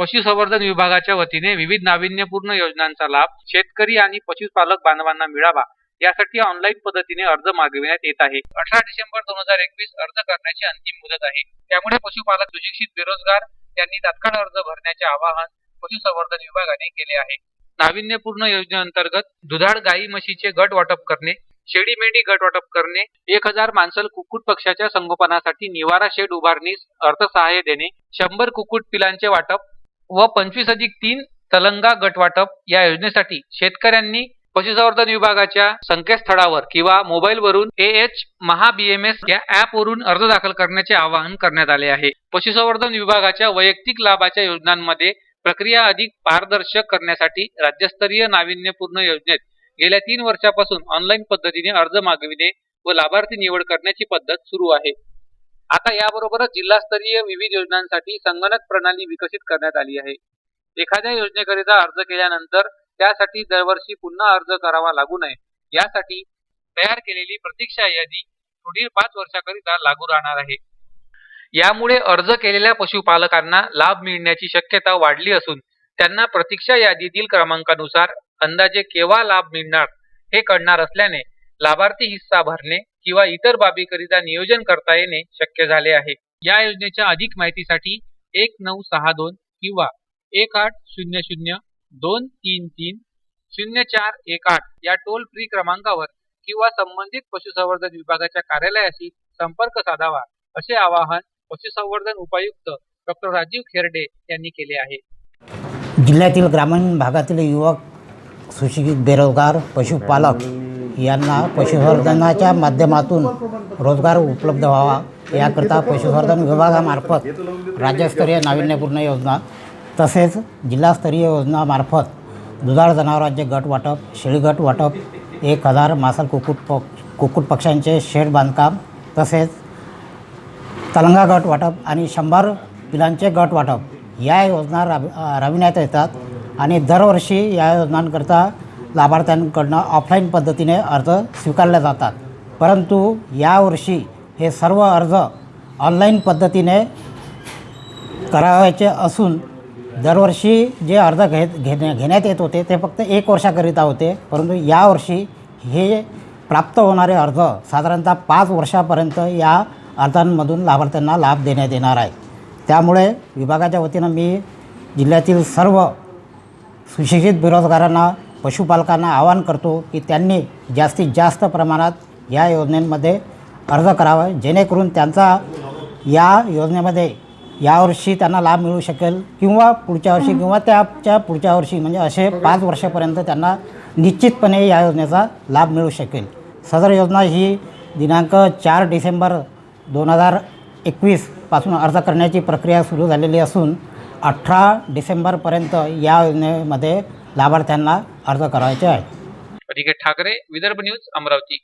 पशुसंवर्धन विभागाच्या वतीने विविध नाविन्यपूर्ण योजनांचा लाभ शेतकरी आणि पशुपालक बांधवांना मिळावा यासाठी ऑनलाईन पद्धतीने अर्ज मागविण्यात येत आहे. अठरा डिसेंबर दोन हजार एकवीस अर्ज करण्याची अंतिम मुदत आहे. त्यामुळे पशुपालक सुशिक्षित बेरोजगार यांनी तात्काळ अर्ज भरण्याचे आवाहन पशुसंवर्धन विभागाने केले आहे. नाविन्यपूर्ण योजनेअंतर्गत दुधाळ गाई म्हशीचे गट वाटप करणे शेळी मेंढी गट वाटप करणे एक हजार माणसल कुक्कुट पक्षाच्या संगोपनासाठी निवारा शेड उभारणीस अर्थसहाय्य देणे शंभर कुक्कुट पिलांचे वाटप व पंचवीस अधिक तीन तलंगा गटवाटप या योजनेसाठी शेतकऱ्यांनी पशुसंवर्धन विभागाच्या संकेतस्थळावर किंवा मोबाईलवरून ए एच महा या ऍप वरून अर्ज दाखल करण्याचे आवाहन करण्यात आले आहे. पशुसंवर्धन विभागाच्या वैयक्तिक लाभाच्या योजनांमध्ये प्रक्रिया अधिक पारदर्शक करण्यासाठी राज्यस्तरीय नाविन्यपूर्ण योजनेत गेल्या तीन वर्षापासून ऑनलाईन पद्धतीने अर्ज मागविणे व लाभार्थी निवड करण्याची पद्धत सुरू आहे. आता याबरोबरच जिल्हास्तरीय विविध योजनांसाठी संगणक प्रणाली विकसित करण्यात आली आहे. एखाद्या योजनेकरिता अर्ज केल्यानंतर त्यासाठी दरवर्षी पुन्हा अर्ज करावा लागू नये. यासाठी तयार केलेली प्रतीक्षा यादी पुढील पाच वर्षाकरिता लागू राहणार आहे. यामुळे अर्ज केलेल्या पशुपालकांना लाभ मिळण्याची शक्यता वाढली असून त्यांना प्रतीक्षा यादीतील क्रमांकानुसार अंदाजे केव्हा लाभ मिळणार हे कळणार असल्याने लाभार्थी हिस्सा भरणे किंवा इतर बाबीकरिता नियोजन करता येणे शक्य झाले आहे. या योजनेच्या अधिक माहितीसाठी एक नऊ सहा दोन किंवा एक आठ शून्य शून्य दोन तीन तीन शून्य चार एक आठ या टोल फ्री क्रमांकावर किंवा संबंधित पशुसंवर्धन विभागाच्या कार्यालयाशी संपर्क साधावा असे आवाहन पशुसंवर्धन उपायुक्त डॉक्टर राजीव खेरडे यांनी केले आहे. जिल्ह्यातील ग्रामीण भागातील युवक सुशिक्षित बेरोजगार पशुपालक यांना पशुसंवर्धनाच्या माध्यमातून रोजगार उपलब्ध व्हावा. याकरता पशुसंवर्धन विभागामार्फत राज्यस्तरीय नाविन्यपूर्ण योजना तसेच जिल्हास्तरीय योजनामार्फत दुधाळ जनावरांचे गट वाटप शेळी गट वाटप एक हजार मासल कुक्कुट प कुक्कुट पक्ष्यांचे शेड बांधकाम तसेच तलंगा गट वाटप आणि शंभर पिलांचे गट वाटप या योजना राब राबविण्यात येतात आणि दरवर्षी या योजनांकरता लाभार्थ्यांकडनं ऑफलाईन पद्धतीने अर्ज स्वीकारले जातात. परंतु यावर्षी हे सर्व अर्ज ऑनलाईन पद्धतीने करावायचे असून दरवर्षी जे अर्ज घेत घेण्या घेण्यात येत होते ते फक्त एक वर्षाकरिता होते. परंतु यावर्षी हे प्राप्त होणारे अर्ज साधारणतः पाच वर्षापर्यंत या अर्जांमधून लाभार्थ्यांना लाभ देण्यात येणार आहे. त्यामुळे विभागाच्या वतीनं मी जिल्ह्यातील सर्व सुशिक्षित बेरोजगारांना पशुपालकांना आवाहन करतो की त्यांनी जास्तीत जास्त प्रमाणात या योजनेमध्ये अर्ज करावा जेणेकरून त्यांचा या योजनेमध्ये यावर्षी त्यांना लाभ मिळू शकेल किंवा पुढच्या वर्षी किंवा त्याच्या पुढच्या वर्षी म्हणजे असे पाच वर्षापर्यंत त्यांना निश्चितपणे या योजनेचा लाभ मिळू शकेल. सदर योजना ही दिनांक चार डिसेंबर दोन हजार एकवीसपासून अर्ज करण्याची प्रक्रिया सुरू झालेली असून अठरा डिसेंबरपर्यंत या योजनेमध्ये लाभार्थ्यांना अर्ज करायचे आहे ठाकरे विदर्भ न्यूज अमरावती.